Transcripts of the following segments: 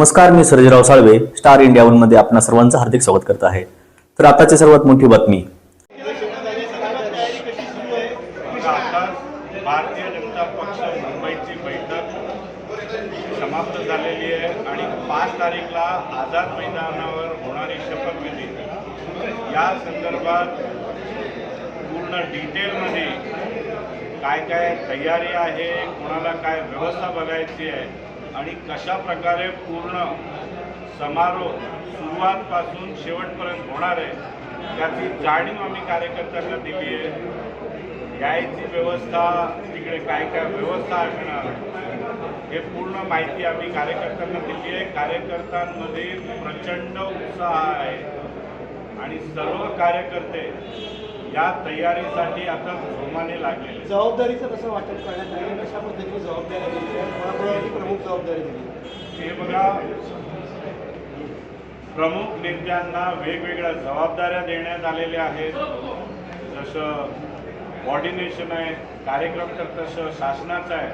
नमस्कार मी Sarjerao Salve Star India वनमध्ये आपणा सर्वांचं हार्दिक स्वागत करत आहे. तर आताची सर्वात मोठी बातमी. आता भारतीय जनता पक्ष मुंबईची बैठक समाप्त झालेली आहे आणि पाच तारीखला आझाद मैदानावर होणारी शपथविधी. या संदर्भात पूर्ण डिटेलमध्ये काय काय तयारी आहे कोणाला काय व्यवस्था बघायची आहे आणि कशा प्रकारे पूर्ण समारोह सुरुवातपासून शेवटपर्यंत होणार आहे याची जाणीव आम्ही कार्यकर्त्यांना दिली आहे. यायची व्यवस्था तिकडे काय काय व्यवस्था असणार हे पूर्ण माहिती आम्ही कार्यकर्त्यांना दिली आहे. कार्यकर्त्यांमध्ये प्रचंड उत्साह आहे. आणि सर्व कार्यकर्ते या तयारीसाठी आता जोमाने आहेत. जबाबदारीचं कसं वाटप करण्यात आलं? कशा पद्धतीने जबाबदारी दिली कोणाकोणावरती प्रमुख जबाबदारी दिली हे बघा प्रमुख नेत्यांना वेगवेगळ्या जबाबदाऱ्या देण्यात आलेल्या आहेत. जसं कोऑर्डिनेशन आहे कार्यक्रम तर तसं शासनाचं आहे.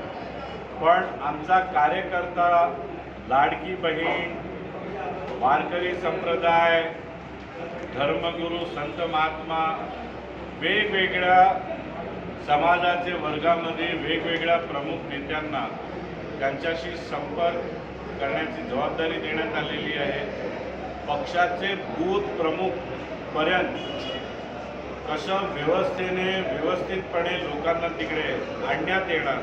पण आमचा कार्यकर्ता लाडकी बहीण वारकरी संप्रदाय धर्मगुरू संत महात्मा वेगवेगळ्या समाजाचे वर्गामध्ये वेगवेगळ्या प्रमुख नेत्यांना त्यांच्याशी संपर्क करण्याची जबाबदारी देण्यात आलेली आहे. पक्षाचे बूथ प्रमुख पर्यंत कसं व्यवस्थेने व्यवस्थितपणे लोकांना तिकडे आणण्यात येणार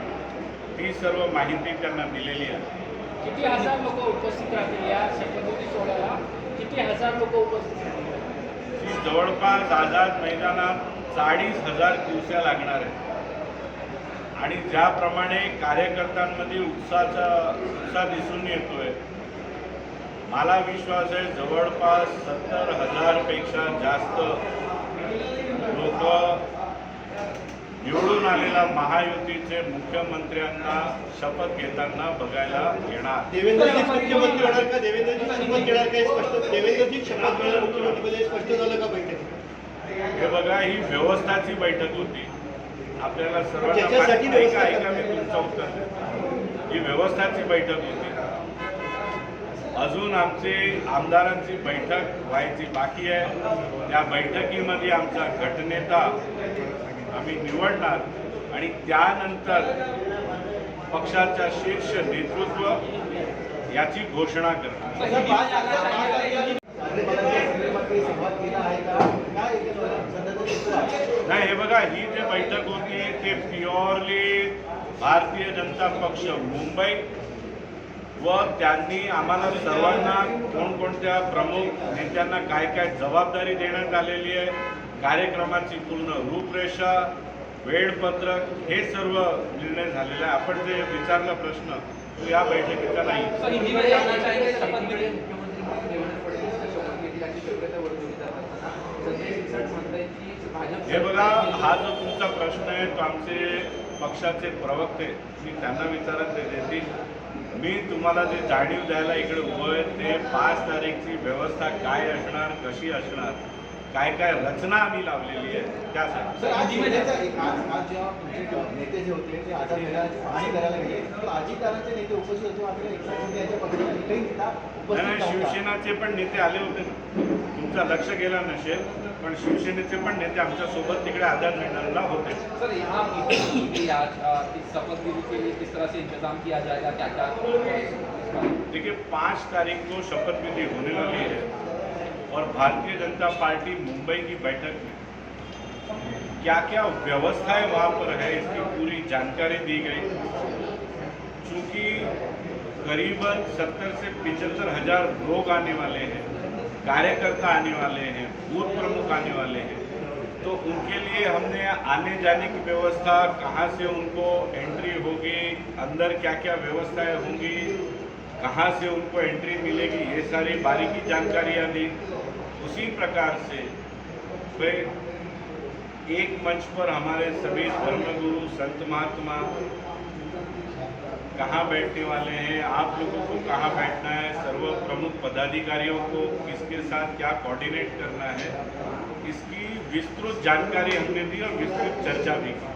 ती सर्व माहिती त्यांना दिलेली आहे. किती हजार लोक उपस्थित राहतील या शपथविधी सोहळ्याला? किती हजार लोक उपस्थित राहतील? जवळपास आझाद मैदानात चाळीस हजार दिवसा लागणार आहे आणि ज्याप्रमाणे कार्यकर्त्यांमध्ये उत्साहाचा उत्साह दिसून येतोय मला विश्वास आहे जवळपास सत्तर हजारपेक्षा जास्त लोक निवडून आलेल्या महायुतीचे मुख्यमंत्र्यांना शपथ घेताना बघायला येणार. देवेंद्रजी मुख्यमंत्री होणार का? देवेंद्रजी शपथ घेणार काय स्पष्ट देवेंद्रजी शपथ घेणार मुख्यमंत्रीपदी स्पष्ट झालं का बैठक हे बघा ही व्यवस्थाची बैठक होती. आपल्याला माहिती- ऐका मी तुमचं उत्तर देतो. ही व्यवस्थाची बैठक होती. अजून आमची आमदारांची बैठक व्हायची बाकी आहे. त्या बैठकीमध्ये आमचा गटनेता आम्ही निवडणार आणि त्यानंतर पक्षाच्या शीर्ष नेतृत्व याची घोषणा करणार नाही हे बघा ही जे बैठक होती ते प्युअरली भारतीय जनता पक्ष मुंबई व त्यांनी आम्हाला सर्वांना कोणकोणत्या प्रमुख नेत्यांना काय काय जबाबदारी देण्यात आलेली आहे कार्यक्रमाची पूर्ण रूपरेषा वेळपत्रक हे सर्व निर्णय झालेला आहे. आपण जे विचारला प्रश्न तो या बैठकीचा नाही. हे बघा हा जो तुमचा प्रश्न आहे तो आमचे पक्षाचे प्रवक्ते मी त्यांना विचारत ते देतील. मी तुम्हाला जे जाणीव द्यायला इकडे उभं आहे ते पाच तारीखची व्यवस्था काय असणार कशी असणार काय काय रचना आम्ही लावलेली आहे त्यासाठी. सर आज नेत्याचा एक- आज आज जेव्हा तुमचे नेते जे होते ते मैदानाची पाहणी करायला गेले. नेते उपस्थित होते शिवसेनाचे पण नेते आले होते ना. तुमचं लक्ष गेलं नसेल पण शिवसेनेचे पण नेते आमच्यासोबत तिकडे आझाद मैदानाला होते. सर यहाँ मीटिंग की आज अ, इस शपथविधि के लिए किस तरह से इंतजाम किया जाएगा क्या क्या देखिए पाँच तारीख को शपथ विधि होने वाली है और भारतीय जनता पार्टी मुंबई की बैठक में क्या क्या व्यवस्थाएं वहाँ पर है इसकी पूरी जानकारी दी गई। चूँकि करीबन सत्तर से पिचहत्तर हजार लोग आने वाले हैं कार्यकर्ता आने वाले हैं, बूथ प्रमुख आने वाले हैं। तो उनके लिए हमने आने जाने की व्यवस्था, कहाँ से उनको एंट्री होगी, अंदर क्या क्या व्यवस्थाएँ होंगी, कहाँ से उनको एंट्री मिलेगी, ये सारी बारीकी जानकारियाँ दी। उसी प्रकार से फिर एक मंच पर हमारे सभी धर्मगुरु, संत महात्मा कहाँ बैठने वाले हैं? आप लोगों को कहाँ बैठना है? सर्व प्रमुख पदाधिकारियों को किसके साथ क्या कोऑर्डिनेट करना है? इसकी विस्तृत जानकारी हमने दी और विस्तृत चर्चा भी की।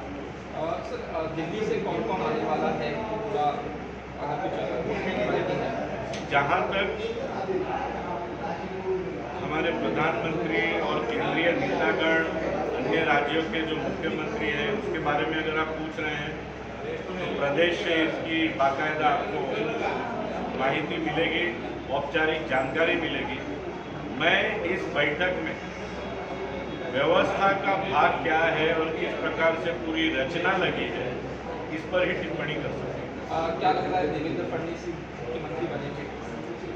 सर दिल्ली से कौन कौन आने वाला है। जहाँ तक हमारे प्रधानमंत्री और केंद्रीय नेतागण अन्य राज्यों के जो मुख्यमंत्री हैं उसके बारे में अगर आप पूछ रहे हैं तो प्रदेश से इसकी बाकायदा आपको माहिती मिलेगी औपचारिक जानकारी मिलेगी। मैं इस बैठक में व्यवस्था का भाग क्या है और किस प्रकार से पूरी रचना लगी है इस पर ही टिप्पणी कर सकता हूँ। क्या लग रहा है देवेंद्र फडणवीस मुख्यमंत्री बनेंगे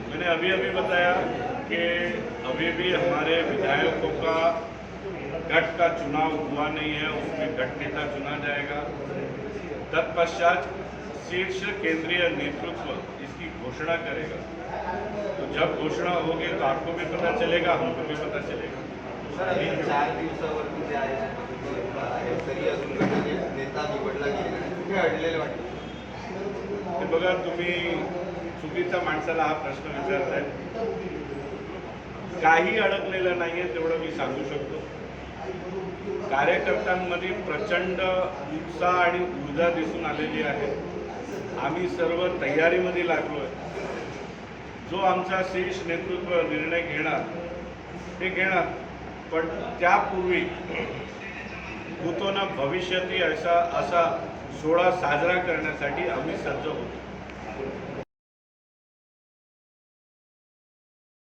मैंने अभी अभी बताया कि अभी भी हमारे विधायकों का गठ का चुनाव हुआ नहीं है उसमें गठ नेता चुना जाएगा। तत्पश्चात शीर्ष केंद्रीय नेतृत्व इसकी घोषणा करेगा। तो जब घोषणा होगी तो आपको भी पता चलेगा हमको भी पता चलेगा। सर अजून चार दिवसावरती जे आहे तरी अजून गटाने नेता निवडला गेलेला नाही कुठे अडलेलं वाटतं? हे बघा तुम्ही चुकीच्या माणसाला हा प्रश्न विचारताय. काही अडकलेलं नाहीये तेवढं मी सांगू शकतो. कार्यकर्त्यांमध्ये प्रचंड उत्साह आणि ऊर्जा दिसून आलेली आहे. आम्ही सर्व तयारीमध्ये लागलो आहे जो आमचा शीर्ष नेतृत्व निर्णय घेणार ते घेणार. पण त्यापूर्वी भूतोना भविष्यती असा असा सोहळा साजरा करण्यासाठी आम्ही सज्ज होतो.